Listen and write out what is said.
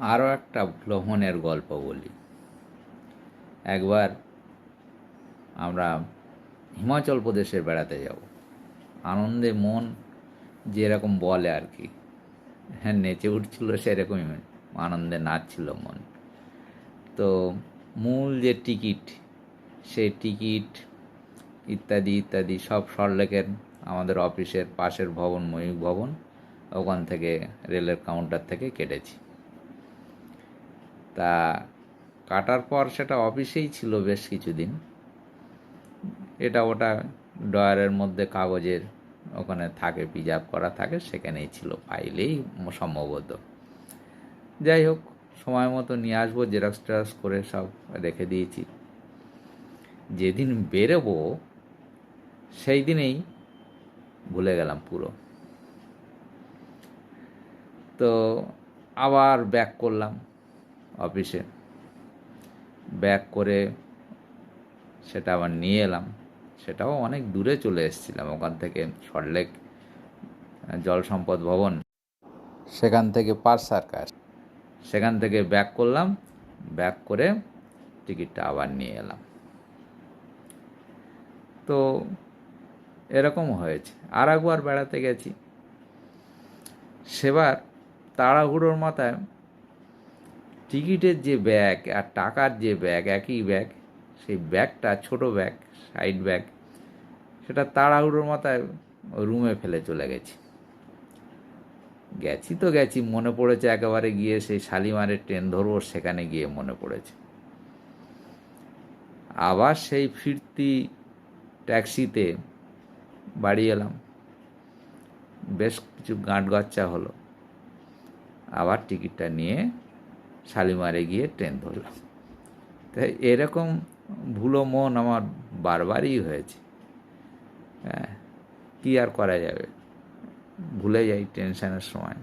আরও একটা ভ্রমণের গল্প বলি। একবার আমরা হিমাচল প্রদেশের বেড়াতে যাব। আনন্দে মন যেরকম বলে আর কি। হ্যাঁ নেচে উঠছিল সেরকমই আনন্দে নাচছিল মন। তো মূল যে টিকিট, সেই টিকিট ইত্যাদি ইত্যাদি সব সরলেকের আমাদের অফিসের পাশের ভবন, ময়ূর ভবন, ওখান থেকে রেলের কাউন্টার থেকে কেটেছি। তা কাটার পর সেটা অফিসেই ছিল বেশ কিছুদিন। এটা ওটা ডয়ারের মধ্যে কাগজের ওখানে থাকে প্রিজার্ভ করা থাকে, সেখানেই ছিল ফাইলেই সম্ভবত। যাই হোক, সময় মতো নিয়ে আসব, জেরক্স টেরক্স করে সব রেখে দিয়েছি। যেদিন বেরোবো, সেই দিনেই ভুলে গেলাম পুরো। তো আবার ব্যাক করলাম। অফিসে। ব্যাক করে সেটা আবার নিয়ে এলাম। সেটাও অনেক দূরে চলে এসেছিলাম, ওখান থেকে সল্টলেক জল সম্পদ ভবন। সেখান থেকে পার সার্কাস। সেখান থেকে ব্যাক করলাম, ব্যাক করে টিকিটটা আবার নিয়ে এলাম। তো এরকম হয়েছে। আর একবার বেড়াতে গেছি। সেবার তাড়াহুড়োর মাথায় টিকিটের যে ব্যাগ আর টাকার যে ব্যাগ, একই ব্যাগ, সেই ব্যাগটা, ছোট ব্যাগ, সাইড ব্যাগ, সেটা তাড়াহুড়োর মাথায় রুমে ফেলে চলে গেছি। গেছি তো গেছি, মনে পড়েছে একেবারে গিয়ে সেই শালিমারের ট্রেন ধরবো, সেখানে গিয়ে মনে পড়েছে। আবার সেই ফিরতি ট্যাক্সিতে বাড়ি এলাম। বেশ কিছু গাঁট গচ্চা হলো। আবার টিকিটটা নিয়ে শালিমারে গিয়ে ট্রেন ধরলাম। তাই এরকম ভুলো মন আমার বারবারই হয়েছে। হ্যাঁ কী আর করা যাবে? ভুলে যাই টেনশনের সময়।